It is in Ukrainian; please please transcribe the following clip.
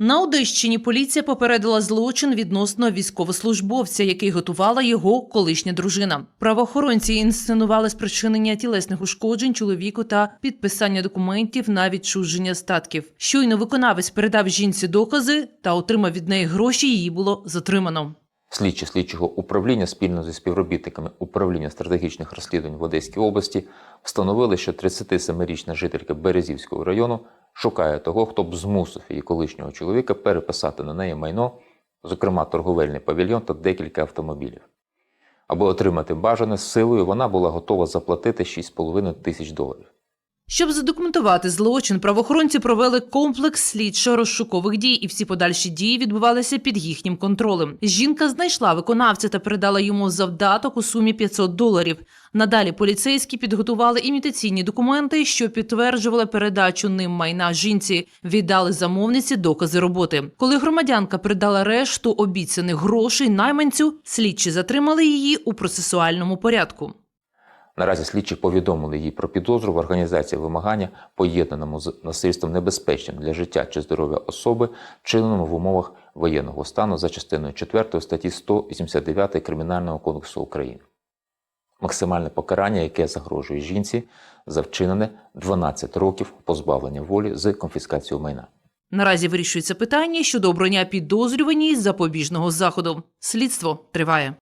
На Одещині поліція попередила злочин відносно військовослужбовця, який готувала його колишня дружина. Правоохоронці інсценували спричинення тілесних ушкоджень чоловіку та підписання документів на відчуження статків. Щойно виконавець передав жінці докази та отримав від неї гроші. Її було затримано. Слідчі слідчого управління спільно зі співробітниками управління стратегічних розслідувань в Одеській області встановили, що 37-річна жителька Березівського району шукає того, хто б змусив її колишнього чоловіка переписати на неї майно, зокрема торговельний павільйон та декілька автомобілів. Аби отримати бажане силою, вона була готова заплатити 6,5 тисяч доларів. Щоб задокументувати злочин, правоохоронці провели комплекс слідчо-розшукових дій, і всі подальші дії відбувалися під їхнім контролем. Жінка знайшла виконавця та передала йому завдаток у сумі 500 доларів. Надалі поліцейські підготували імітаційні документи, що підтверджували передачу ним майна жінці. Віддали замовниці докази роботи. Коли громадянка передала решту обіцяних грошей найманцю, слідчі затримали її у процесуальному порядку. Наразі слідчі повідомили їй про підозру в організації вимагання, поєднаному з насильством небезпечним для життя чи здоров'я особи, вчиненому в умовах воєнного стану за частиною 4 статті 189 Кримінального кодексу України. Максимальне покарання, яке загрожує жінці, за вчинене 12 років позбавлення волі з конфіскацією майна. Наразі вирішується питання щодо обрання підозрюваній запобіжного заходу. Слідство триває.